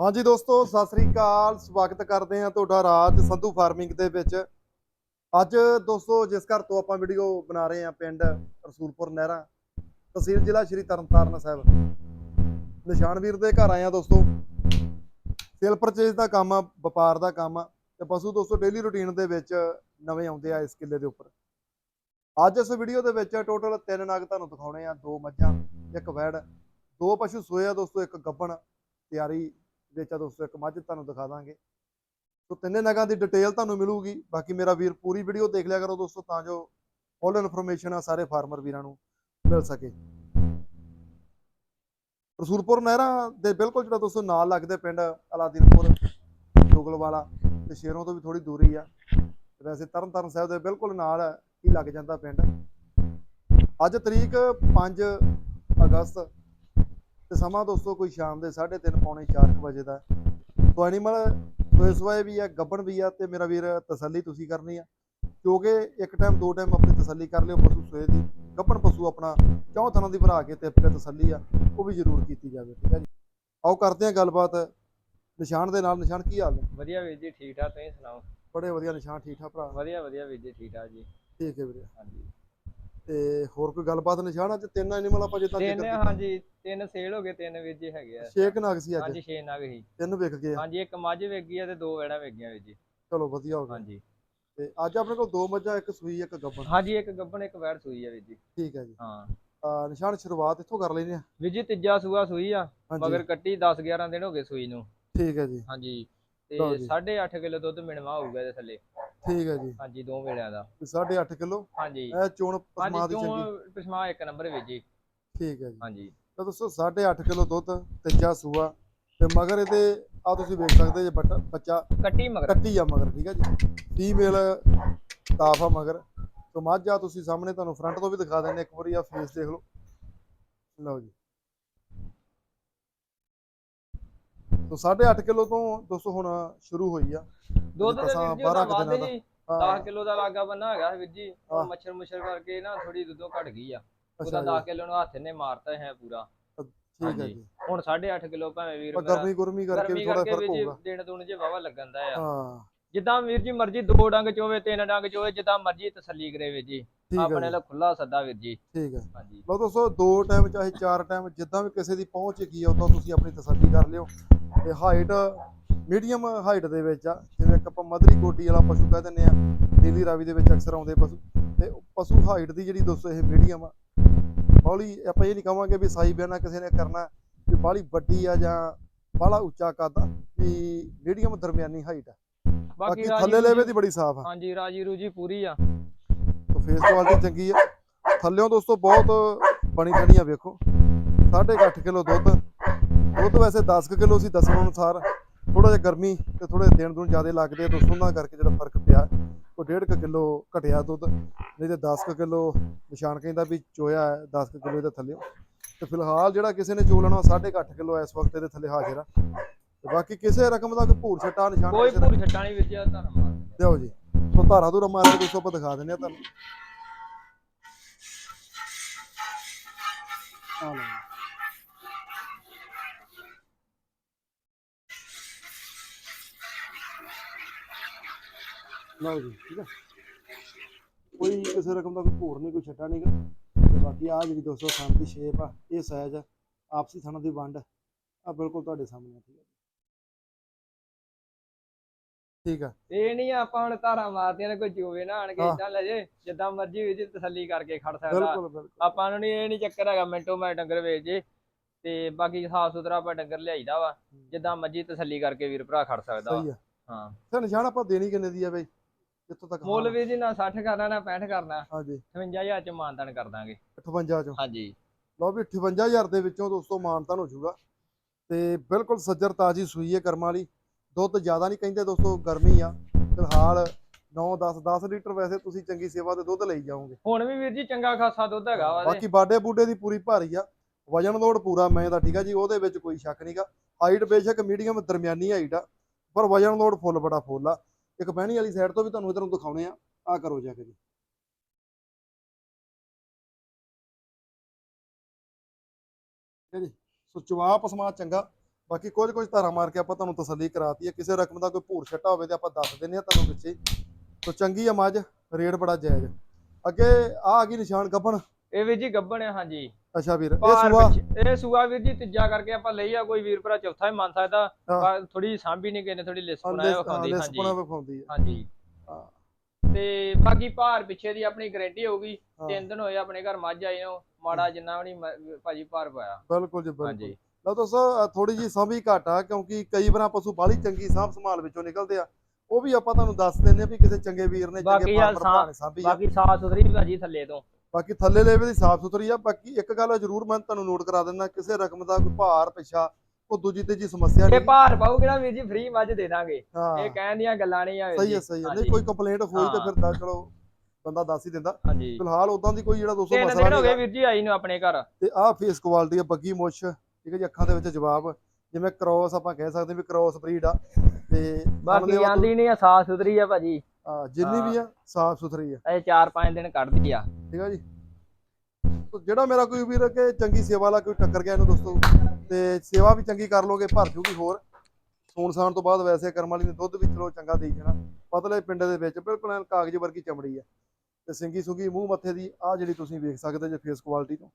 ਹਾਂਜੀ ਦੋਸਤੋ, ਸਤਿ ਸ੍ਰੀ ਅਕਾਲ। ਸਵਾਗਤ ਕਰਦੇ ਹਾਂ ਤੁਹਾਡਾ ਰਾਜ ਸੰਧੂ ਫਾਰਮਿੰਗ ਦੇ ਵਿੱਚ। ਅੱਜ ਦੋਸਤੋ, ਜਿਸ ਘਰ ਤੋਂ ਆਪਾਂ ਵੀਡੀਓ ਬਣਾ ਰਹੇ ਹਾਂ, ਪਿੰਡ ਰਸੂਲਪੁਰ ਨਹਿਰਾ, ਤਹਿਸੀਲ ਜ਼ਿਲ੍ਹਾ ਸ਼੍ਰੀ ਤਰਨਤਾਰਨ ਸਾਹਿਬ। ਨਿਸ਼ਾਨਵੀਰ ਦੇ ਘਰ ਆਏ ਆ ਦੋਸਤੋ। ਸੇਲ ਪਰਚੇਸ ਦਾ ਕੰਮ ਆ, ਵਪਾਰ ਦਾ ਕੰਮ ਆ, ਤੇ ਪਸ਼ੂ ਦੋਸਤੋ ਡੇਲੀ ਰੁਟੀਨ ਦੇ ਵਿੱਚ ਨਵੇਂ ਆਉਂਦੇ ਆ ਇਸ ਕਿੱਲੇ ਦੇ ਉੱਪਰ। ਅੱਜ ਇਸ ਵੀਡੀਓ ਦੇ ਵਿੱਚ ਟੋਟਲ ਤਿੰਨ ਨਗ ਤੁਹਾਨੂੰ ਦਿਖਾਉਣੇ ਆ, ਦੋ ਮੱਝਾਂ, ਇੱਕ ਵੈੜ, ਦੋ ਪਸ਼ੂ ਸੋਏ ਆ ਦੋਸਤੋ, ਇੱਕ ਗੱਬਣ ਤਿਆਰੀ ਵਿੱਚ ਦੋਸਤੋ, ਇੱਕ ਮੱਝ ਤੁਹਾਨੂੰ ਦਿਖਾ ਦਾਂਗੇ। ਸੋ ਤਿੰਨੇ ਨਗਾਂ ਦੀ ਡਿਟੇਲ ਤੁਹਾਨੂੰ ਮਿਲੂਗੀ। ਬਾਕੀ ਮੇਰਾ ਵੀਰ ਪੂਰੀ ਵੀਡੀਓ ਦੇਖ ਲਿਆ ਕਰੋ ਦੋਸਤੋ, ਤਾਂ ਜੋ ਫੁੱਲ ਇਨਫੋਰਮੇਸ਼ਨ ਆ ਸਾਰੇ ਫਾਰਮਰ ਵੀਰਾਂ ਨੂੰ ਮਿਲ ਸਕੇ। ਰਸੂਲਪੁਰ ਨਹਿਰਾਂ ਦੇ ਬਿਲਕੁਲ ਜਿਹੜਾ ਦੋਸਤੋ ਨਾਲ ਲੱਗਦੇ ਪਿੰਡ ਅਲਾਦੀਨਪੁਰ ਜੋਗਲ ਵਾਲਾ ਤੇ ਸ਼ੇਰੋਂ ਤੋਂ ਵੀ ਥੋੜੀ ਦੂਰੀ ਆ। ਤੇ ਵੈਸੇ ਤਰਨਤਾਰਨ ਸਾਹਿਬ ਦੇ ਬਿਲਕੁਲ ਨਾਲ ਹੀ ਲੱਗ ਜਾਂਦਾ ਪਿੰਡ। ਅੱਜ ਤਰੀਕ 5 ਅਗਸਤ ਤੇ ਸਮਾਂ ਦੋਸਤੋ ਕੋਈ ਸ਼ਾਮ ਦੇ 3:30 ਪੌਣੇ 4 ਵਜੇ ਦਾ ਸੋ ਐਨੀਮਲ ਸੋਏ ਸੋਏ ਵੀ ਆ ਗੱਬਣ ਵੀ ਆ ਤੇ ਮੇਰਾ ਵੀਰ ਤਸੱਲੀ ਤੁਸੀਂ ਕਰਨੀ ਆ ਕਿਉਂਕਿ ਇੱਕ ਟਾਈਮ ਦੋ ਟਾਈਮ ਆਪਣੀ ਤਸੱਲੀ ਕਰ ਲਿਓ ਪਸ਼ੂ ਸੋਏ ਦੀ। ਗੱਬਣ ਪਸ਼ੂ ਆਪਣਾ ਚੌਂ ਥਾਂ ਦੀ ਭਰਾ ਕੇ ਤੇ ਆਪੇ ਤਸੱਲੀ ਆ ਉਹ ਵੀ ਜ਼ਰੂਰ ਕੀਤੀ ਜਾਵੇ ਠੀਕ ਹੈ ਜੀ। ਆਓ ਕਰਦੇ ਹਾਂ ਗੱਲਬਾਤ। ਨਿਸ਼ਾਨ ਦੇ ਨਾਲ ਨਿਸ਼ਾਨ ਕੀ ਹਾਲ ਨੇ? ਵਧੀਆ ਵੀਰ ਜੀ ਠੀਕ ਠਾਕ ਤੁਸੀਂ ਸੁਣਾਓ? ਬੜੇ ਵਧੀਆ ਨਿਸ਼ਾਨ ਠੀਕ ਠਾਕ ਭਰਾ। ਵਧੀਆ ਵਧੀਆ ਵੀਰ ਜੀ ਠੀਕ ਠਾਕ ਜੀ। ਠੀਕ ਹੈ ਵੀਰੇ। ਹਾਂਜੀ। ਤੇ ਹੋਰ ਕੋਈ ਗੱਲਬਾਤ ਨਿਸ਼ਾਨ ਅੱਜ ਤਿੰਨ ਐਨੀਮਲ ਆਪਾਂ ਜਿੱਦਾਂ ਤਿੰਨ ਹਾਂਜੀ ਤਿੰਨ ਸੇਲ ਹੋ ਗਏ ਤਿੰਨ ਵੀਰ ਜੀ ਹੈਗੇ ਆ। ਛੇ ਕੁ ਨਗ ਸੀ ਅੱਜ? ਹਾਂਜੀ ਛੇ ਨਗ ਸੀ। ਤਿੰਨ ਵਿਕ ਗਏ। ਹਾਂਜੀ ਇੱਕ ਮੱਝ ਵੇਗੀ ਆ ਤੇ ਦੋ ਵੈੜਾਂ ਵੇਗੀਆਂ ਵੀਰ ਜੀ। ਚਲੋ ਵਧੀਆ ਹੋ ਗਿਆ। ਹਾਂਜੀ। ਤੇ ਅੱਜ ਆਪਣੇ ਕੋਲ ਦੋ ਮੱਝਾਂ ਇੱਕ ਸੂਈ ਇੱਕ ਗੱਬਣ ਹਾਂਜੀ ਇੱਕ ਗੱਬਣ ਇੱਕ ਵੈੜ ਸੂਈ ਆ ਵੀਰ ਜੀ। ਠੀਕ ਹੈ ਜੀ। ਹਾਂ। ਨਿਸ਼ਾਨ ਸ਼ੁਰੂਆਤ ਇੱਥੋਂ ਕਰ ਲੈਨੇ ਆ? ਵੀਰ ਜੀ ਤੀਜਾ ਸੂਆ ਸੂਈ ਆ ਮਗਰ ਕੱਟੀ 10 11 ਦਿਨ ਹੋ ਗਏ ਸੂਈ ਨੂੰ। ਠੀਕ ਹੈ ਜੀ। ਹਾਂਜੀ। ਤੇ ਜੀ। 8.5 ਕਿਲੋ ਦੁੱਧ ਮਿਣਵਾ ਹੋਊਗਾ ਇਹਦੇ ਥੱਲੇ। ਠੀਕ ਹੈ ਜੀ। ਹਾਂਜੀ ਦੋ ਵੇਲਿਆਂ ਦਾ। 8.5 ਕਿਲੋ? ਹਾਂਜੀ। ਇਹ ਚੋਣ ਪਸਮਾ ਹਾਂਜੀ ਦੀ ਚੰਗੀ। ਤੂੰ ਪਸਮਾ ਇੱਕ ਨੰਬਰ ਜੀ। ਠੀਕ ਹੈ ਜੀ। ਹਾਂਜੀ। ਤਾਂ ਦੋਸਤੋ 8.5 ਕਿਲੋ ਦੁੱਧ ਤੀਜਾ ਸੂਆ ਤੇ ਮਗਰ ਇਹਦੇ ਆ ਤੁਸੀਂ ਵੇਖ ਸਕਦੇ ਜੇ ਬੱਟ- ਬੱਚਾ ਕੱਟੀ ਮਗਰ। ਕੱਟੀ ਆ ਮਗਰ ਠੀਕ ਹੈ ਜੀ। ਫੀਮੇਲ ਕਾਫ ਆ ਮਗਰ। ਤੋਂ ਮੱਝ ਆ ਤੁਸੀਂ ਸਾਹਮਣੇ ਤੁਹਾਨੂੰ ਫਰੰਟ ਤੋਂ ਵੀ ਦਿਖਾ ਦਿੰਦੇ ਇੱਕ ਵਾਰੀ ਆ ਫੇਸ ਦੇਖ ਲਓ। ਲਓ ਜੀ। ਤੋਂ 8.5 ਕਿਲੋ ਤੋਂ ਦੋਸਤੋ ਹੁਣ ਸ਼ੁਰੂ ਹੋਈ ਆ। ਦੁੱਧ ਦੇ ਵੀਰ ਜੀ ਉਹਦਾ ਵੱਧ। ਜੀ ਹਾਂ, 10 ਕਿਲੋ ਦਾ ਲਾਗਾ ਬੰਨਾ ਹੈਗਾ ਵੀਰ ਜੀ। ਉਹ ਮੱਛਰ ਮੁੱਛਰ ਕਰਕੇ ਨਾ ਥੋੜੀ ਦੁੱਧੋਂ ਘਟ ਗਈ ਆ। ਉਹਦਾ ਜੀ, 10 ਕਿਲੋ ਨੂੰ ਹੱਥ ਨੇ ਮਾਰਤਾ ਹੈ ਪੂਰਾ। ਠੀਕ ਹੈ। ਜੀ। ਹੁਣ 8.5 ਕਿਲੋ ਭਾਵੇਂ ਵੀਰ ਮੇਰਾ ਗਰਮੀ ਗੁਰਮੀ ਕਰਕੇ ਥੋੜਾ ਫ਼ਰਕ ਹੋਊਗਾ। ਦਿਨ ਦੁਨ ਜੇ ਵਾਵਾ ਲੱਗਣ ਦਾ ਆ। ਹਾਂ। ਜਿੱਦਾਂ ਵੀਰ ਜੀ ਮਰਜ਼ੀ ਦੋ ਡੰਗ ਚੋਵੇ ਤਿੰਨ ਡੰਗ ਚੋਵੇ ਜਿੱਦਾਂ ਮਰਜ਼ੀ ਤਸੱਲੀ ਕਰੇ ਵੀਰ ਜੀ। ਆਪਣੇ ਲਈ ਖੁੱਲਾ ਸੱਦਾ ਵੀਰ ਜੀ। ਠੀਕ ਹੈ। ਹਾਂਜੀ। ਲਓ ਦੋਸਤੋ ਦੋ ਟਾਈਮ ਚਾਹੇ ਚਾਰ ਟਾਈਮ ਜਿੱਦਾਂ ਵੀ ਕਿਸੇ ਦੀ ਪਹੁੰਚ ਕੀ ਆ ਉਦੋਂ ਤੁਸੀਂ ਆਪਣੀ ਤਸੱਲੀ ਕਰ ਲਿਓ। ਤੇ ਹਾਈਟ ਮੀਡੀਅਮ ਹਾਈਟ ਦੇ ਵਿੱਚ ਆ ਜਿਵੇਂ ਇੱਕ ਆਪਾਂ ਮਧਰੀ ਗੋਡੀ ਵਾਲਾ ਪਸ਼ੂ ਕਹਿ ਦਿੰਦੇ ਆ ਨੀਲੀ ਰਾਵੀ ਦੇ ਵਿੱਚ ਅਕਸਰ ਆਉਂਦੇ ਪਸ਼ੂ ਤੇ ਪਸ਼ੂ ਹਾਈਟ ਦੀ ਜਿਹੜੀ ਦੋਸਤੋ ਇਹ ਮੀਡੀਅਮ ਆ ਹੌਲੀ ਆਪਾਂ ਇਹ ਨਹੀਂ ਕਹਾਂਗੇ ਵੀ ਸਾਈ ਬਿਆਨਾ ਕਿਸੇ ਨੇ ਕਰਨਾ ਵੀ ਬਾਹਲੀ ਵੱਡੀ ਆ ਜਾਂ ਬਾਹਲਾ ਉੱਚਾ ਕੱਦ ਆ ਵੀ ਮੀਡੀਅਮ ਦਰਮਿਆਨੀ ਹਾਈਟ ਆ। ਬਾਕੀ ਥੱਲੇ ਲੈਵੇ ਦੀ ਬੜੀ ਸਾਫ਼ ਆ। ਹਾਂਜੀ ਰਾਜੀ ਰੂਜੀ ਪੂਰੀ ਆ। ਤੋ ਫੇਸ ਕੁਆਲਿਟੀ ਚੰਗੀ ਆ। ਥੱਲਿਓਂ ਦੋਸਤੋ ਬਹੁਤ ਬਣੀ ਠਣੀ ਆ ਵੇਖੋ। 8.5 ਕਿਲੋ ਦੁੱਧ। ਦੁੱਧ ਵੈਸੇ 10 ਕਿਲੋ ਸੀ ਦੱਸਣ ਅਨੁਸਾਰ। ਥੋੜਾ ਜਿਹਾ ਗਰਮੀ ਤੇ ਥੋੜੇ ਦਿਨ ਦੁਨ ਜ਼ਿਆਦਾ ਲੱਗਦੇ ਆ ਦੋਸਤੋ ਉਹਨਾਂ ਕਰਕੇ ਜਿਹੜਾ ਫ਼ਰਕ ਪਿਆ। ਉਹ 1.5 ਕਿਲੋ ਘਟਿਆ ਦੁੱਧ ਨਹੀਂ ਤੇ 10 ਕਿਲੋ ਨਿਸ਼ਾਨ ਕਹਿੰਦਾ ਵੀ ਚੋਇਆ ਹੈ 10 ਕਿਲੋ ਇਹਦੇ ਥੱਲਿਓ ਤੇ ਫਿਲਹਾਲ ਜਿਹੜਾ ਕਿਸੇ ਨੇ ਚੋ ਲੈਣਾ 8.5 ਕਿਲੋ ਇਸ ਵਕਤ ਇਹਦੇ ਥੱਲੇ ਹਾਜ਼ਰ ਆ। ਤੇ ਬਾਕੀ ਕਿਸੇ ਰਕਮ ਦਾ ਕੋਈ ਭੂਰ ਛੱਟਾ ਨਿਸ਼ਾਨ ਕੋਈ ਭੂਰ ਛੱਟਾ ਨਹੀਂ ਵੀਰ ਜੀ ਆ ਧਰਮ। ਲਿਆਓ ਜੀ। ਸੋ ਧਾਰਾ ਧੂਰਾ ਮਾਰ ਕੇ ਦੋਸਤੋ ਆਪਾਂ ਦਿਖਾ ਦਿੰਦੇ ਆ ਤੁਹਾਨੂੰ ਆ ਲਓ ਲਓ ਜੀ ਠੀਕ ਆ। ਕੋਈ ਕਿਸੇ ਰਕਮ ਦਾ ਕੋਈ ਭੂਰ ਨਹੀਂ ਕੋਈ ਛੱਟਾ ਨਹੀਂਗਾ ਤੇ ਬਾਕੀ ਆ ਜਿਹੜੀ ਦੋਸਤੋ ਥਣ ਦੀ ਸ਼ੇਪ ਆ ਇਹ ਸਾਈਜ਼ ਆ ਆਪਸੀ ਥਣਾਂ ਦੀ ਵੰਡ। ਆ ਬਿਲਕੁਲ ਤੁਹਾਡੇ ਸਾਹਮਣੇ ਆ, ਠੀਕ ਆ ਠੀਕ ਆ। ਇਹ ਨਹੀਂ ਆਪਾਂ ਹੁਣ ਧਾਰਾ ਮਾਰਦੀਆਂ ਨੇ ਕੋਈ ਚੋਵੇ ਨਾ ਆਣ ਕੇ ਹਾਂ। ਇਦਾਂ ਲੈ ਜੇ ਜਿੱਦਾਂ ਮਰਜ਼ੀ ਵੀਰ ਜੀ ਤਸੱਲੀ ਕਰਕੇ ਖੜ ਸਕਦਾ। ਬਿਲਕੁਲ ਬਿਲਕੁਲ। ਆਪਾਂ ਨੂੰ ਨੀ ਇਹ ਨਹੀਂ ਚੱਕਰ ਹੈਗਾ ਮਿੰਟੋ ਮੈਂ ਡੰਗਰ ਵੇਚ ਜੇ। ਤੇ ਬਾਕੀ ਸਾਫ਼ ਸੁਥਰਾ ਆਪਾਂ ਡੰਗਰ ਲਿਆਈਦਾ ਵਾ ਜਿੱਦਾਂ ਮਰਜ਼ੀ ਤਸੱਲੀ ਕਰਕੇ ਵੀਰ ਭਰਾ ਖੜ ਸਕਦਾ ਵਾ। ਸਹੀ ਆ। ਹਾਂ। ਤੇ ਨਿਸ਼ਾਨ ਆਪਾਂ ਦੇਣੀ ਕਿੰਨੇ ਦੀ ਆ ਬਈ? ਜਿੱਥੋਂ ਤੱਕ ਮੁੱਲ ਜੀ ਨਾ 60 ਕਰਨਾ ਨਾ 65 ਕਰਨਾ। ਹਾਂਜੀ। 58000 ਚ ਮਾਨਦਾਨ ਕਰ ਦਾਂਗੇ 58 ਚੋਂ। ਹਾਂਜੀ। ਲਓ ਵੀ 58000 ਦੇ ਵਿੱਚੋਂ ਦੋਸਤੋ ਮਾਨਤਾਨ ਹੋ ਜਾਊਗਾ। ਤੇ ਬਿਲਕੁਲ ਸੱਜਰ ਤਾਜੀ ਸੂਈ ਹੈ ਕਰਮਾਂ ਵਾਲੀ। ਦੁੱਧ ਜ਼ਿਆਦਾ ਨਹੀਂ ਕਹਿੰਦੇ ਦੋਸਤੋ ਗਰਮੀ ਆ। ਫਿਲਹਾਲ 9 10 10 ਲੀਟਰ ਵੈਸੇ ਤੁਸੀਂ ਚੰਗੀ ਸੇਵਾ ਦੇ ਦੁੱਧ ਲਈ ਜਾਓਗੇ। ਹੁਣ ਵੀ ਵੀਰ ਜੀ ਚੰਗਾ ਖਾਸਾ ਦੁੱਧ ਹੈਗਾ ਵਾ। ਬਾਕੀ ਬਾਡੇ ਬੂਡੇ ਦੀ ਪੂਰੀ ਭਾਰੀ ਆ। ਵਜਨ ਲੋਡ ਪੂਰਾ ਮੈਂ ਦਾ ਠੀਕ ਆ ਜੀ ਉਹਦੇ ਵਿੱਚ ਕੋਈ ਸ਼ੱਕ ਨਹੀਂਗਾ ਹਾਈਟ ਬੇਸ਼ੱਕ ਮੀਡੀਅਮ ਦਰਮਿਆਨੀ ਹਾਈਟ ਆ। ਪਰ ਵਜਨ ਲੋਡ ਫੁੱਲ ਬੜਾ ਫੁੱਲ ਆ। ਇੱਕ ਬਹਿਣੀ ਵਾਲੀ ਸਾਈਡ ਤੋਂ ਵੀ ਤੁਹਾਨੂੰ ਇਧਰੋਂ ਦਿਖਾਉਣੇ ਆ ਆ ਕਰੋ ਜਾ ਕੇ ਜੀ। ਠੀਕ ਹੈ ਜੀ? ਸੋ ਚਵਾ ਪਸਮਾ ਚੰਗਾ। ਬਾਕੀ ਕੁਝ ਕੁਝ ਧਾਰਾ ਮਾਰ ਕੇ ਆਪਾਂ ਤੁਹਾਨੂੰ ਤਸੱਲੀ ਕਰਾਤੀ ਹੈ। ਕਿਸੇ ਰਕਮ ਦਾ ਕੋਈ ਭੂਰ ਛੱਟਾ ਹੋਵੇ ਤੇ ਆਪਾਂ ਦੱਸ ਦਿੰਦੇ ਆ ਤੁਹਾਨੂੰ ਵਿੱਚੇ ਸੋ ਚੰਗੀ ਆ ਮੱਝ, ਰੇਟ ਬੜਾ ਜਾਇਜ਼। ਅੱਗੇ ਆ ਆ ਗਈ ਨਿਸ਼ਾਨ ਗੱਬਣ। ਇਹ ਵੀਰ ਜੀ ਗੱਬਣ ਆ ਹਾਂਜੀ। ਅੱਛਾ ਵੀਰ ਇਹ ਭਾਰ ਸੂਆ? ਇਹ ਸੂਆ ਵੀਰ ਜੀ ਤੀਜਾ ਕਰਕੇ ਆਪਾਂ ਲਈ ਆ ਕੋਈ ਵੀਰ ਭਰਾ ਚੌਥਾ ਹੀ ਮੰਨ ਸਕਦਾ। ਥੋੜੀ ਸਾਂਭੀ ਨਹੀਂ ਕਿਨੇ ਥੋੜੀ ਲਿਸ ਬਣਾਇਆ ਵਿਖਾਉਂਦੀ ਹਾਂਜੀ। ਲਿਸਪਣਾ ਵਿਖਾਉਂਦੀ ਹੈ ਹਾਂਜੀ। ਹਾਂ। ਤੇ ਬਾਕੀ ਭਾਰ ਪਿੱਛੇ ਦੀ ਆਪਣੀ ਗਾਰੰਟੀ ਹੋਊਗੀ ਹਾਂ। ਤਿੰਨ ਦਿਨ ਹੋਏ ਆਪਣੇ ਘਰ ਮੱਝ ਆਈ ਨੂੰ ਮਾੜਾ ਜਿੰਨਾ ਵੀ ਨਹੀਂ ਭਾਜੀ ਭਾਰ ਪਾਇਆ। ਬਿਲਕੁਲ ਜੀ ਬਿਲਕੁਲ। ਹਾਂਜੀ। ਲਓ ਦੋਸਤੋ ਥੋੜੀ ਜੀ ਸਾਂਭੀ ਘੱਟ ਆ ਕਿਉਂਕਿ ਕਈ ਵਾਰ ਪਸ਼ੂ ਬਾਹਲੀ ਚੰਗੀ ਸਾਂਭ ਸੰਭਾਲ ਵਿੱਚੋਂ ਨਿਕਲਦੇ ਆ ਉਹ ਵੀ ਆਪਾਂ ਤੁਹਾਨੂੰ ਦੱਸ ਦਿੰਦੇ ਆ ਵੀ ਕਿਸੇ ਚੰਗੇ ਵੀਰ ਨੇ ਬਾਕੀ ਚੰਗੇ ਯਾਰ ਭਰਾ ਨੇ ਸਾਂਭੀ ਆ। ਬਾਕੀ ਸਾਫ਼ ਸੁਥਰੀ ਵੀ ਭਾਜੀ ਥੱਲੇ ਤੋਂ। ਬਾਕੀ ਥੱਲੇ ਲੈਵੇ ਦੀ ਸਾਫ਼ ਸੁਥਰੀ ਆ ਬਾਕੀ ਇੱਕ ਗੱਲ ਜ਼ਰੂਰ ਮੈਂ ਤੁਹਾਨੂੰ ਨੋਟ ਕਰਾ ਦਿੰਦਾ ਕਿਸੇ ਰਕਮ ਦਾ ਕੋਈ ਭਾਰ ਪਿਛਾ ਉਹ ਦੂਜੀ ਤੀਜੀ ਸਮੱਸਿਆ ਇਹ ਨਹੀਂ। ਭਾਰ ਪਾਉ ਕਿਹੜਾ ਵੀਰ ਜੀ ਫ੍ਰੀ ਮੱਝ ਦੇ ਦਾਂਗੇ। ਇਹ ਕਹਿਣ ਦੀਆਂ ਗੱਲਾਂ ਨਹੀਂ ਆ ਸਹੀ ਹੈ। ਸਹੀ ਹੈ। ਨਹੀਂ ਕੋਈ ਕੰਪਲੇਂਟ ਹੋਈ ਤੇ। ਫਿਰ ਦਾ ਚਲੋ ਬੰਦਾ ਦੱਸ ਹੀ ਦਿੰਦਾ। ਫਿਲਹਾਲ ਉਦਾਂ ਦੀ ਕੋਈ ਜਿਹੜਾ ਦੋਸਤੋ ਤਿੰਨ ਮਸਲਾ ਦਿਨ ਹੋ ਨਹੀਂ ਗਏ ਵੀਰ ਜੀ ਆਈ ਨੂੰ ਆਪਣੇ ਘਰ। ਤੇ ਆਹ ਫੇਸ ਕੁਆਲਿਟੀ ਆ ਬੱਗੀ ਮੁੱਛ ਠੀਕ ਹੈ ਜੀ ਅੱਖਾਂ ਦੇ ਵਿੱਚ ਜਵਾਬ। ਜਿਵੇਂ ਕ੍ਰੋਸ ਆਪਾਂ ਕਹਿ ਸਕਦੇ ਵੀ ਕ੍ਰੋਸ ਬਰੀਡ ਆ। ਤੇ ਬਾਕੀ ਆਂਦੀ ਨਹੀਂ ਆ ਸਾਫ਼ ਸੁਥਰੀ ਆ ਭਾਜੀ। ਆ, ਜਿੰਨੀ ਵੀ ਆ ਸਾਫ਼ ਸੁਥਰੀ ਆ। ਇਹ 4-5 ਦਿਨ ਕੱਢਦੀ ਆ। ਠੀਕ ਆ ਜੀ? ਤੇ ਜਿਹੜਾ ਮੇਰਾ ਕੋਈ ਵੀਰ ਕਿ ਚੰਗੀ ਸੇਵਾ ਵਾਲਾ ਕੋਈ ਟੱਕਰ ਗਿਆ ਇਹਨੂੰ ਦੋਸਤੋ ਤੇ ਸੇਵਾ ਵੀ ਚੰਗੀ ਕਰ ਲੋਗੇ ਭਰ ਜੂਗੀ ਹੋਰ। ਸੂਣ ਸਾਣ ਤੋਂ ਬਾਅਦ ਵੈਸੇ ਕਰਮ ਵਾਲੀ ਨੇ ਦੁੱਧ ਵੀ ਚਲੋ ਚੰਗਾ ਦੇ ਜਾਣਾ। ਪਤਲੇ ਪਿੰਡ ਦੇ ਵਿੱਚ ਬਿਲਕੁਲ ਐਨ ਕਾਗਜ਼ ਵਰਗੀ ਚਮੜੀ ਆ। ਤੇ ਸਿੰਗੀ ਸੁੰਗੀ ਮੂੰਹ ਮੱਥੇ ਦੀ ਆ ਜਿਹੜੀ ਤੁਸੀਂ ਵੇਖ ਸਕਦੇ ਜੇ ਫੇਸ ਕੁਆਲਿਟੀ ਤੋਂ।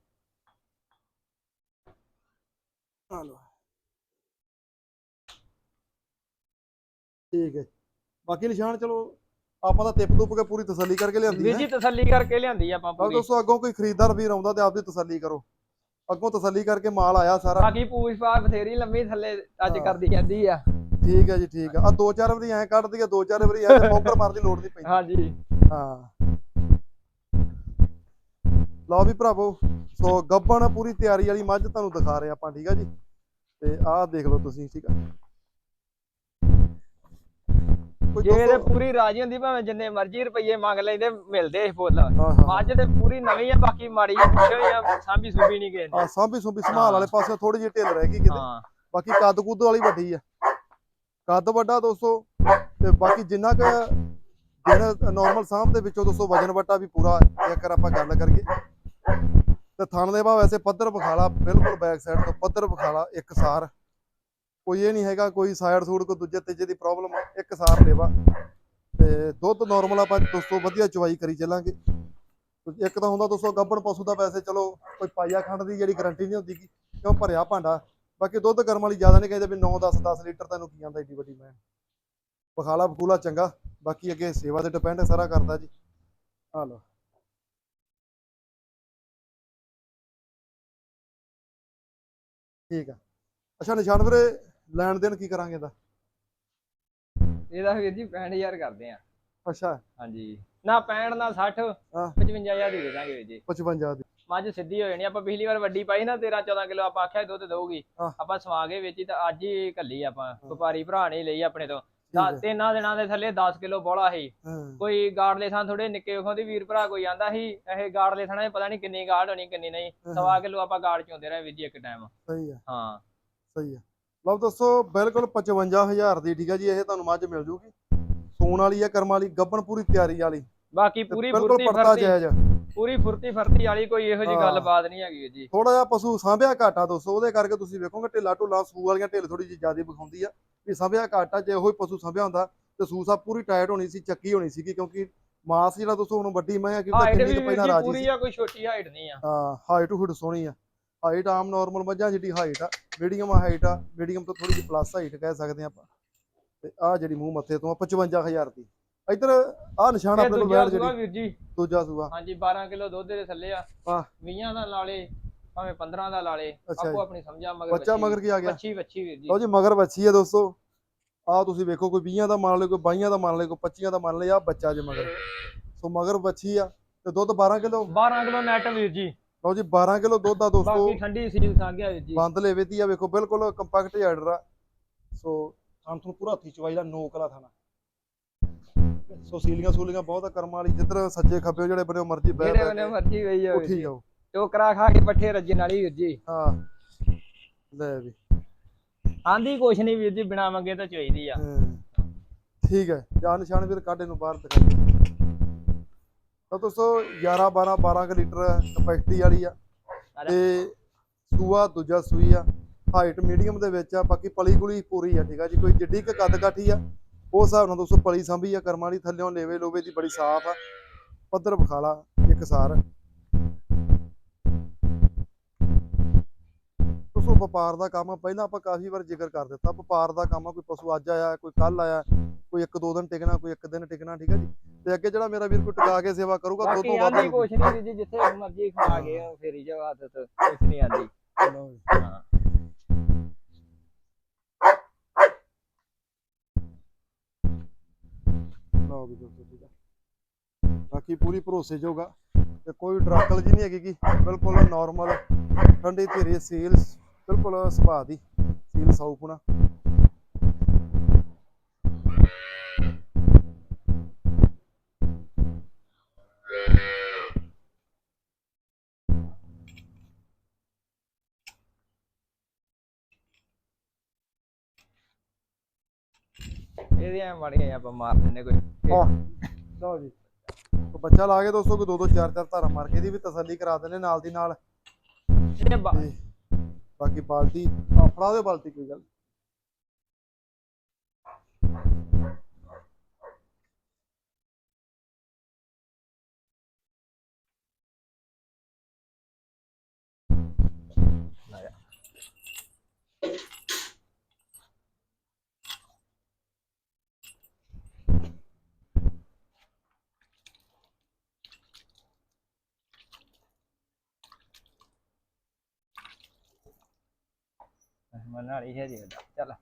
ਠੀਕ ਹੈ ਬਾਕੀ ਨਿਸ਼ਾਨ ਚਲੋ ਆਪਾਂ ਤਾਂ ਟਿਪ ਟੁੱਪ ਕੇ ਪੂਰੀ ਤਸੱਲੀ ਕਰਕੇ ਲਿਆਂਦੀ ਵੀਰ ਹੈ। ਜੀ ਤਸੱਲੀ ਕਰਕੇ ਲਿਆਂਦੀ ਆ ਆਪਾਂ ਪੂਰੀ। ਦੋਸਤੋ ਅੱਗੋਂ ਕੋਈ ਖਰੀਦਦਾਰ ਵੀਰ ਆਉਂਦਾ ਤੇ ਆਪਦੀ ਤਸੱਲੀ ਕਰੋ। ਅੱਗੋਂ ਤਸੱਲੀ ਕਰਕੇ ਮਾਲ ਆਇਆ ਸਾਰਾ। ਬਾਕੀ ਪੂਛ ਪਾਛ ਬਥੇਰੀ ਲੰਮੀ ਥੱਲੇ ਹਾਂ। ਕਰਦੀ ਜਾਂਦੀ ਆ। ਠੀਕ ਹੈ ਜੀ ਠੀਕ ਆ। ਦੋ ਚਾਰ ਵਾਰੀ ਐਂ ਕੱਢਦੀ ਆ ਦੋ ਚਾਰ ਵਾਰੀ ਐਂ ਮੌਕਰ ਮਾਰਨ ਦੀ ਲੋੜ ਨਹੀਂ ਪੈਂਦੀ। ਹਾਂਜੀ। ਹਾਂ। ਲਓ ਵੀ ਭਰਾਵੋ ਸੋ ਗੱਬਣ ਪੂਰੀ ਤਿਆਰੀ ਵਾਲੀ ਮੱਝ ਤੁਹਾਨੂੰ ਦਿਖਾ ਰਹੇ ਆਪਾਂ ਠੀਕ ਆ ਜੀ? ਤੇ ਆਹ ਦੇਖ ਲਓ ਤੁਸੀਂ ਠੀਕ ਆ? ਜੇ ਤੇ ਪੂਰੀ ਰਾਜੀ ਹੁੰਦੀ ਭਾਵੇਂ ਜਿੰਨੇ ਮਰਜ਼ੀ ਰੁਪਏ ਮੰਗ ਲੈਂਦੇ ਮਿਲਦੇ ਫੁੱਲ ਹਾਂ ਹਾਂ। ਮੱਝ ਤੇ ਪੂਰੀ ਨਵੀਂ ਆ ਬਾਕੀ ਮਾੜੀ ਜਿਹੀ ਪੁੱਛੋ ਆ ਸਾਂਭੀ ਸੂਬੀ ਨਹੀਂ ਗਏ ਆ ਸਾਂਭੀ ਸੁੰਭੀ ਸੰਭਾਲ ਵਾਲੇ ਪਾਸੇ ਥੋੜੀ ਜਿਹੀ ਢਿੱਲ ਰਹਿ ਗਈ ਕਿਤੇ। ਹਾਂ। ਬਾਕੀ ਕੱਦ ਕੁੱਦ ਵਾਲੀ ਵੱਡੀ ਆ। ਕੱਦ ਵੱਡਾ ਦੋਸਤੋ ਤੇ ਬਾਕੀ ਜਿੰਨਾ ਕੁ ਜਿਹੜਾ ਨਾਰਮਲ ਸਾਂਭ ਦੇ ਵਿੱਚੋਂ ਦੋਸਤੋ ਵਜਨ ਵੱਟਾ ਵੀ ਪੂਰਾ ਹੈ ਜੇਕਰ ਆਪਾਂ ਗੱਲ ਕਰੀਏ ਤੇ ਥਣ ਦੇ ਬਾ ਵੈਸੇ ਪੱਧਰ ਵਿਖਾਲਾ ਬਿਲਕੁਲ ਬੈਕ ਸਾਈਡ ਤੋਂ ਪੱਧਰ ਵਿਖਾਲਾ ਇੱਕ ਸਾਰ। ਕੋਈ ਇਹ ਨਹੀਂ ਹੈਗਾ ਕੋਈ ਸਾਈਡ ਸੂਡ ਕੋਈ ਦੂਜੇ ਤੀਜੇ ਦੀ ਪ੍ਰੋਬਲਮ ਇੱਕ ਸਾਰ ਲੇਵਾ। ਤੇ ਦੁੱਧ ਨਾਰਮਲ ਆਪਾਂ ਦੋਸਤੋ ਵਧੀਆ ਚਵਾਈ ਕਰੀ ਚੱਲਾਂਗੇ। ਇੱਕ ਤਾਂ ਹੁੰਦਾ ਦੋਸਤੋ ਗੱਬਣ ਪਸ਼ੂ ਦਾ ਵੈਸੇ ਚਲੋ ਕੋਈ ਪਾਈਆ ਖੰਡ ਦੀ ਜਿਹੜੀ ਗਾਰੰਟੀ ਨਹੀਂ ਹੁੰਦੀ ਗੀ, ਕਿਉਂ ਭਰਿਆ ਭਾਂਡਾ। ਬਾਕੀ ਦੁੱਧ ਗਰਮ ਵਾਲੀ ਜ਼ਿਆਦਾ ਨਹੀਂ ਕਹਿੰਦੇ ਵੀ 9 10 10 ਲੀਟਰ ਤੈਨੂੰ ਕੀ ਆਂਦਾ ਏਡੀ ਵੱਡੀ ਮੈਂ। ਬਖਾਲਾ ਬਕੂਲਾ ਚੰਗਾ ਬਾਕੀ ਅੱਗੇ ਸੇਵਾ ਤੇ ਡਿਪੈਂਡ ਸਾਰਾ ਕਰਦਾ ਜੀ। ਆ ਲਓ। ਠੀਕ ਆ। ਅੱਛਾ ਨਿਸ਼ਾਨ ਵੀਰੇ ਲੈਣ ਦੇਣ ਕੀ ਕਰਾਂਗੇ ਇਹਦਾ? ਇਹਦਾ ਵੀਰ ਜੀ 65000 ਕਰਦੇ ਆ। ਅੱਛਾ। ਹਾਂਜੀ। ਨਾ 65 ਨਾ 60 ਹਾਂ। 55000 ਦੀ ਦੇ ਦਾਂਗੇ ਵੀਰ ਜੀ। 55 ਦੀ। ਮੱਝ ਸਿੱਧੀ ਹੋ ਜਾਣੀ ਆਪਾਂ ਪਿਛਲੀ ਵਾਰ ਵੱਡੀ ਪਾਈ ਨਾ 13 14 ਕਿਲੋ ਆਪਾਂ ਆਖਿਆ ਦੁੱਧ ਦਊਗੀ। ਹਾਂ। ਆਪਾਂ ਸਵਾ ਕੇ ਵੇਚੀ ਤਾਂ ਅੱਜ ਹੀ ਕੱਲੀ ਆਪਾਂ ਵਪਾਰੀ ਭਰਾ ਨੇ ਲਈ ਆਪਣੇ ਤੋਂ। ਠੀਕ ਹੈ। ਤਿੰਨਾਂ ਦਿਨਾਂ ਦੇ ਥੱਲੇ 10 ਕਿਲੋ ਬੋਲਾ ਸੀ। ਹਾਂ। ਕੋਈ ਗਾੜਲੇ ਥਾਂ ਥੋੜੇ ਨਿੱਕੇ ਵਿਖਾਉਂਦੀ ਵੀਰ ਭਰਾ ਕੋਈ ਆਂਦਾ ਸੀ ਇਹ ਗਾੜਲੇ ਥਾਂ ਪਤਾ ਨਹੀਂ ਕਿੰਨੀ ਗਾੜ ਹੋਣੀ ਕਿੰਨੀ ਨਹੀਂ। ਸਵਾ ਕਿਲੋ ਆਪਾਂ ਗਾੜ ਚੋਂਦੇ ਰਹੇ ਵੀਰ ਜੀ ਇੱਕ ਟਾਈਮ ਸਹੀ ਆ। ਹਾਂ। ਸਹੀ ਆ। ਲਓ ਦੋਸਤੋ ਬਿਲਕੁਲ 55000 ਦੀ ਠੀਕ ਆ ਜੀ ਇਹ ਤੁਹਾਨੂੰ ਮੱਝ ਮਿਲ ਜੂਗੀ। ਸੂਣ ਵਾਲੀ ਆ ਕਰਮ ਵਾਲੀ ਗੱਬਣ ਪੂਰੀ ਤਿਆਰੀ ਵਾਲੀ। ਬਾਕੀ ਪੂਰੀ ਫੁਰਤੀ ਫਰਤੀ ਪੂਰੀ ਫੁਰਤੀ ਫਰਤੀ ਵਾਲੀ ਕੋਈ ਇਹੋ ਜੀ ਹਾਂ। ਗੱਲਬਾਤ ਨਹੀਂ ਹੈਗੀ ਜੀ। ਥੋੜਾ ਜਿਹਾ ਪਸ਼ੂ ਸਾਂਭਿਆ ਘਾਟਾ ਦੋਸਤੋ ਉਹਦੇ ਕਰਕੇ ਤੁਸੀਂ ਵੇਖੋਗੇ ਢਿੱਲਾ ਢੁੱਲਾ ਸੂ ਵਾਲੀਆਂ ਢਿੱਲ ਥੋੜੀ ਜਿਹੀ ਜ਼ਿਆਦਾ ਵਿਖਾਉਂਦੀ ਆ। ਵੀ ਸਾਂਭਿਆ ਘਾਟਾ ਜੇ ਉਹੀ ਪਸ਼ੂ ਸਾਂਭਿਆ ਹੁੰਦਾ ਤੇ ਸੂ ਸਾਹਿਬ ਪੂਰੀ ਟਾਈਟ ਹੋਣੀ ਸੀ ਚੱਕੀ ਹੋਣੀ ਸੀਗੀ ਕਿਉਂਕਿ ਮਾਸ ਜਿਹੜਾ ਦੋਸਤੋ ਹੁਣ ਵੱਡੀ ਮੈਂ ਆ ਕਿਉਂਕਿ ਕਿੰਨੀ ਪਹਿਲਾਂ ਰਾਜੀ ਪੂਰੀ ਸੀ। ਆ ਕੋਈ ਛੋਟੀ ਹਾਈਟ ਨਹੀਂ ਆ। ਹਾਂ ਹਾਈਟ ਹੁੱਡ ਸੋਹਣੀ ਆ। ਹਾਈਟ ਆਮ ਨਾਰਮਲ ਮੱਝਾਂ ਜਿਹੜੀ ਹਾਈਟ ਆ ਮੀਡੀਅਮ ਹਾਈਟ ਆ ਮੀਡੀਅਮ ਤੋਂ ਥੋੜੀ ਜਿਹੀ ਪਲੱਸ ਹਾਈਟ ਕਹਿ ਸਕਦੇ ਆ ਆਪਾਂ। ਤੇ ਆ ਜਿਹੜੀ ਮੂੰਹ ਮੱਥੇ ਤੋਂ ਆ 55000 ਦੀ। ਇੱਧਰ ਆ ਨਿਸ਼ਾਨ ਆਪਣੇ ਕੋਲ ਬੈਠ ਜਿਹੜੀ। ਵੀਰ ਜੀ। ਦੂਜਾ ਸੂਆ। ਹਾਂਜੀ 12 ਕਿਲੋ ਦੁੱਧ ਦੇ ਥੱਲੇ ਆ। ਹਾਂ। 20 ਦਾ ਲਾ ਲੇ ਭਾਵੇਂ 15 ਦਾ ਲਾ ਲੇ ਅੱਛਾ ਆਪੋ। ਆਪਣੀ ਸਮਝਾ ਮਗਰ ਬੱਚਾ ਮਗਰ ਕੀ ਆ ਗਿਆ? ਵੱਛੀ ਵੱਛੀ ਵੀਰ ਜੀ। ਲਓ ਜੀ ਮਗਰ ਬੱਚੀ ਆ ਦੋਸਤੋ। ਆ ਤੁਸੀਂ ਵੇਖੋ ਕੋਈ 20 ਦਾ ਮੰਨ ਲਓ ਕੋਈ 22 ਦਾ ਮੰਨ ਲਓ ਕੋਈ 25 ਦਾ ਮੰਨ ਲਓ ਆ ਬੱਚਾ ਜੇ ਮਗਰ। ਸੋ ਮਗਰ ਬੱਚੀ ਆ। ਤੇ ਦੁੱਧ 12 ਕਿਲੋ? 12 ਕਿਲੋ ਨੈਟ ਵੀਰ ਜੀ। ਲਓ ਜੀ 12 ਕਿਲੋ ਦੁੱਧ ਆ ਦੋਸਤੋ। ਬਾਕੀ ਠੰਡੀ ਸੀਲ ਖਾ ਗਿਆ ਜੀ। ਬੰਦ ਲੇਵੇ ਦੀ ਆ ਵੇਖੋ ਬਿਲਕੁਲ ਕੰਪੈਕਟ ਆਰਡਰ ਆ। ਸੋ ਥਾਂ ਤੁਹਾਨੂੰ ਪੂਰਾ ਹੱਥੀ ਚਵਾਈ ਦਾ ਨੋਕ ਵਾਲਾ ਥਾਣਾ। ਸੋ ਸੀਲੀਆਂ ਸੂਲੀਆਂ ਬਹੁਤ ਕਰਮ ਵਾਲੀ ਜਿੱਧਰ ਸੱਜੇ ਖੱਬੇ ਜਿਹੜੇ ਬੜੇ ਮਰਜ਼ੀ ਬਹਿ ਜਿਹੜੇ ਮਰਜ਼ੀ ਗਈ ਆ ਵੀਰ ਉੱਠੀ ਜਾਓ ਟੋਕਰਾ ਖਾ ਕੇ ਪੱਠੇ ਰੱਜਣ ਵਾਲੀ ਵੀਰ ਜੀ। ਹਾਂ। ਲੈ ਵੀ। ਆਂਦੀ ਕੁਛ ਨਹੀਂ ਵੀਰ ਜੀ ਬਿਨਾ ਮੰਗੇ ਤਾਂ ਚਾਹੀਦੀ ਆ। ਠੀਕ ਹੈ ਜਾਂ ਨਿਸ਼ਾਨ ਵੀਰ ਕਾਢੇ ਨੂੰ ਬਾਹਰ ਦਿਖਾਈਏ ਤਾਂ ਦੋਸਤੋ 11 12 12 ਕੁ ਲੀਟਰ ਕਪੈਸਿਟੀ ਵਾਲੀ ਆ। ਤੇ ਸੂਆ ਦੂਜਾ ਸੂਈ ਆ। ਹਾਈਟ ਮੀਡੀਅਮ ਦੇ ਵਿੱਚ ਆ ਬਾਕੀ ਪਲੀ ਗੁਲੀ ਪੂਰੀ ਆ ਠੀਕ ਆ ਜੀ। ਕੋਈ ਜਿੱਡੀ ਕੁ ਕੱਦ ਕਾਠੀ ਆ ਉਸ ਹਿਸਾਬ ਨਾਲ ਦੋਸਤੋ ਪਲੀ ਸੰਭੀ ਆ ਕਰਮਾਂ ਵਾਲੀ ਥੱਲਿਓਂ ਲੇਵੇ ਲੋਵੇ ਦੀ ਬੜੀ ਸਾਫ਼ ਆ। ਪੱਧਰ ਬਖਾਲਾ ਇੱਕ ਸਾਰ। ਦੋਸਤੋ ਵਪਾਰ ਦਾ ਕੰਮ ਪਹਿਲਾਂ ਆਪਾਂ ਕਾਫੀ ਵਾਰ ਜ਼ਿਕਰ ਕਰ ਦਿੱਤਾ। ਵਪਾਰ ਦਾ ਕੰਮ ਆ ਕੋਈ ਪਸ਼ੂ ਅੱਜ ਆਇਆ ਕੋਈ ਕੱਲ ਆਇਆ ਕੋਈ ਇੱਕ ਦੋ ਦਿਨ ਟਿਕਣਾ ਕੋਈ ਇੱਕ ਦਿਨ ਟਿਕਣਾ ਠੀਕ ਆ ਜੀ। ਤੇ ਅੱਗੇ ਜਿਹੜਾ ਮੇਰਾ ਵੀਰ ਕੋਈ ਟਿਕਾ ਕੇ ਸੇਵਾ ਕਰੂਗਾ ਦੋ ਬਾਕੀ ਤੋਂ ਵੱਧ ਕੁਛ ਨਹੀਂ ਵੀਰ ਜੀ ਜਿੱਥੇ ਮਰਜ਼ੀ ਖਾ ਗਏ ਆ, ਫੇਰੀ ਜਾ ਆਦਤ ਕੁਛ ਨਹੀਂ ਆਂਦੀ। ਹਾਂ। ਲਓ ਵੀ ਦੋਸਤੋ ਠੀਕ ਆ। ਬਾਕੀ ਪੂਰੀ ਭਰੋਸੇਯੋਗ ਆ ਤੇ ਕੋਈ ਡਰਾਕਲ ਜੀ ਨਹੀਂ ਹੈਗੀ ਕਿ ਬਿਲਕੁਲ ਨਾਰਮਲ ਠੰਡੀ ਧੀਰੇ ਸੀਲਸ ਬਿਲਕੁਲ ਸੁਭਾਅ ਦੀ ਸੀਲ ਸੌਪੁਣਾ ਇਹਦੇ ਐ ਮਾੜੀਆਂ ਆਪਾਂ ਮਾਰ ਦਿੰਨੇ ਕੋਈ। ਹਾਂ ਲਓ ਜੀ। ਤੇ ਬੱਚਾ ਲਾ ਕੇ ਦੋਸਤੋ ਕੋਈ ਦੋ ਦੋ ਚਾਰ ਚਾਰ ਧਾਰਾ ਮਾਰ ਕੇ ਇਹਦੀ ਵੀ ਤਸੱਲੀ ਕਰਾ ਦਿੰਦੇ ਨਾਲ ਦੀ ਨਾਲ। ਇਹ ਬਾ- ਤੇ ਬਾਕੀ ਬਾਲਟੀ ਆ ਫੜਾ ਦੇ ਬਾਲਟੀ ਕੋਈ ਗੱਲ ਮਨ ਵਾਲੀ ਹੈ ਜੀ ਚੱਲ।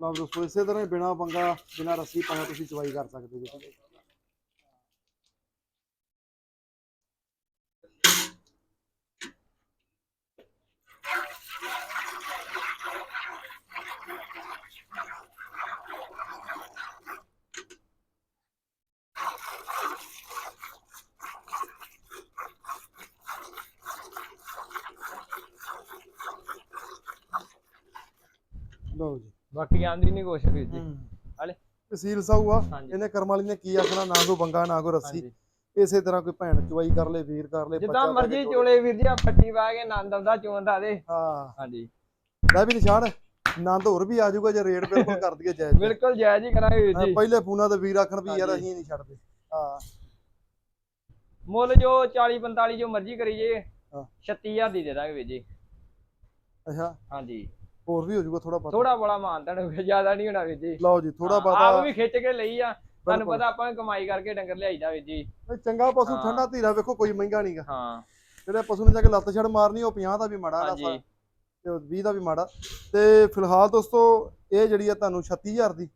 ਲਓ ਦੋਸਤੋ, ਇਸੇ ਤਰ੍ਹਾਂ ਹੀ ਬਿਨਾ ਪੰਗਾ, ਬਿਨਾ ਰੱਸੀ ਪਾਇਆ ਤੁਸੀਂ ਚਵਾਈ ਕਰ ਸਕਦੇ ਜੀ। ਲਓ ਜੀ। ਬਾਕੀ ਆਂਦੀ ਨਹੀਂ ਕੁਛ ਵੀਰ ਜੀ। ਹਾਲੇ। ਤਹਿਸੀਲ ਸਾਊ ਆ। ਹਾਂਜੀ। ਇਹਨੇ ਕਰਮ ਵਾਲੀ ਨੇ ਕੀ ਆਖਣਾ? ਨਾ ਕੋ ਬੰਗਾ ਨਾ ਕੋ ਰੱਸੀ। ਹਾਂਜੀ। ਇਸੇ ਤਰ੍ਹਾਂ ਕੋਈ ਭੈਣ ਚਵਾਈ ਕਰ ਲੇ ਵੀਰ ਕਰ ਲੇ ਜਿੱਦਾਂ ਮਰਜ਼ੀ ਚੋਲੇ ਵੀਰ ਜੀ ਆ ਪੱਟੀ ਪਾ ਕੇ ਆਨੰਦ ਆਉਂਦਾ ਚੋਂਦਾ ਦੇ ਹਾਂ। ਹਾਂਜੀ। ਲੈ ਵੀ ਨਿਸ਼ਾਨ ਆਨੰਦ ਹੋਰ ਵੀ ਆ ਜਾਊਗਾ ਜੇ ਰੇਟ ਬਿਲਕੁਲ ਕਰ ਦਈਏ ਜਾਇਜ਼। ਬਿਲਕੁਲ ਜਾਇਜ਼ ਹੀ ਕਰਾਂਗੇ ਵੀਰ ਹਾਂ, ਜੀ। ਪਹਿਲੇ ਫੋਨਾਂ ਤੇ ਵੀਰ ਆਖਣ ਵੀ ਯਾਰ ਹਾਂਜੀ। ਅਸੀਂ ਨਹੀਂ ਛੱਡਦੇ। ਹਾਂ। ਮੁੱਲ ਜੋ 40 45 ਜੋ ਮਰਜ਼ੀ ਕਰੀ ਜੇ ਹਾਂ। 36000 ਦੀ ਦੇ ਦਾਂਗੇ ਵੀਰ ਜੀ। ਅੱਛਾ। ਹਾਂਜੀ। ਹੋਰ ਵੀ ਹੋ ਜਾਊਗਾ ਥੋੜਾ ਪਤਾ ਥੋੜਾ ਬੜਾ ਮਾਨਤਨ ਹੋਵੇ ਜ਼ਿਆਦਾ ਨਹੀਂ ਹੋਣਾ ਵੀਰ ਜੀ। ਲਓ ਜੀ ਥੋੜਾ ਹਾਂ, ਪਤਾ ਆਪ ਵੀ ਖਿੱਚ ਕੇ ਲਈ ਆ। ਤੁਹਾਨੂੰ। ਪਤਾ ਆਪਾਂ ਕਮਾਈ ਕਰਕੇ ਡੰਗਰ ਲਿਆਈਦਾ ਵੀਰ ਜੀ। ਚੰਗਾ ਪਸ਼ੂ ਹਾਂ। ਠੰਡਾ ਧੀਰਾ ਵੇਖੋ ਕੋਈ ਮਹਿੰਗਾ ਨਹੀਂਗਾ ਹਾਂ। ਜਿਹੜੇ ਪਸ਼ੂ ਨੇ ਜਾ ਕੇ ਲੱਤ ਛੜ ਮਾਰਨੀ ਉਹ 50 ਦਾ ਵੀ ਮਾੜਾ ਰਸਾ ਤੇ ਉਹ 20 ਦਾ ਵੀ ਮਾੜਾ। ਤੇ ਫਿਲਹਾਲ ਦੋਸਤੋ ਇਹ ਜਿਹੜੀ ਆ ਤੁਹਾਨੂੰ 36000 ਦੀ।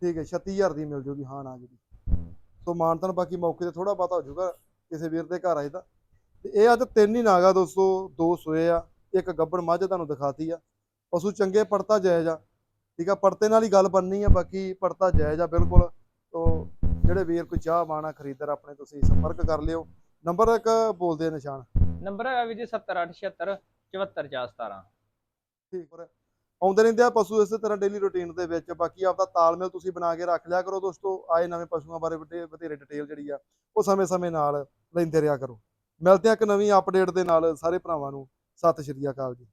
ਠੀਕ ਹੈ 36000 ਦੀ ਮਿਲ ਜੂਗੀ ਹਾਂ ਨਾ ਜਿਹੜੀ ਸੋ ਮਾਨਤਨ ਬਾਕੀ ਮੌਕੇ ਤੇ ਥੋੜਾ ਪਤਾ ਹੋ ਜਾਊਗਾ ਕਿਸੇ ਵੀਰ ਦੇ ਘਰ ਆਏ ਤਾਂ। ਤੇ ਇਹ ਅੱਜ ਤਿੰਨ ਹੀ ਨਾਗਾ ਦੋਸਤੋ ਦੋ ਸੋਏ ਆ। ਇੱਕ ਗੱਬੜ ਮੱਝ ਤੁਹਾਨੂੰ ਦਿਖਾਤੀ ਆ। ਪਸ਼ੂ ਚੰਗੇ ਪੜਤਾ ਜਾਇਜ਼ ਆ। ਠੀਕ ਆ ਪੜਤੇ ਨਾਲ ਹੀ ਗੱਲ ਬਣਨੀ ਆ ਬਾਕੀ ਪੜਤਾ ਜਾਇਜ਼ ਆ ਬਿਲਕੁਲ। ਤੋ ਜਿਹੜੇ ਵੀਰ ਕੋਈ ਚਾਹ ਬਾਣਾ ਖਰੀਦਰ ਆਪਣੇ ਤੁਸੀਂ ਸੰਪਰਕ ਕਰ ਲਿਓ। ਨੰਬਰ ਇੱਕ ਬੋਲਦੇ ਨਿਸ਼ਾਨ। ਨੰਬਰ ਹੈਗਾ ਵੀਰ ਜੀ 70876 74417 ਠੀਕ ਪਰ ਆਉਂਦੇ ਰਹਿੰਦੇ ਆ ਪਸ਼ੂ ਇਸੇ ਤਰ੍ਹਾਂ ਡੇਲੀ ਰੁਟੀਨ ਦੇ ਵਿੱਚ। ਬਾਕੀ ਆਪਦਾ ਤਾਲਮੇਲ ਤੁਸੀਂ ਬਣਾ ਕੇ ਰੱਖ ਲਿਆ ਕਰੋ ਦੋਸਤੋ। ਆਏ ਨਵੇਂ ਪਸ਼ੂਆਂ ਬਾਰੇ ਵੱਡੇ ਵਧੇਰੇ ਡਿਟੇਲ ਜਿਹੜੀ ਆ ਉਹ ਸਮੇਂ-ਸਮੇਂ ਨਾਲ ਲੈਂਦੇ ਰਿਹਾ ਕਰੋ। ਮਿਲਦੇ ਆ ਇੱਕ ਨਵੀਂ ਅਪਡੇਟ ਦੇ ਨਾਲ ਸਾਰੇ ਭਰਾਵਾਂ ਨੂੰ। ਸਤਿ ਸ਼੍ਰੀ ਅਕਾਲ ਜੀ।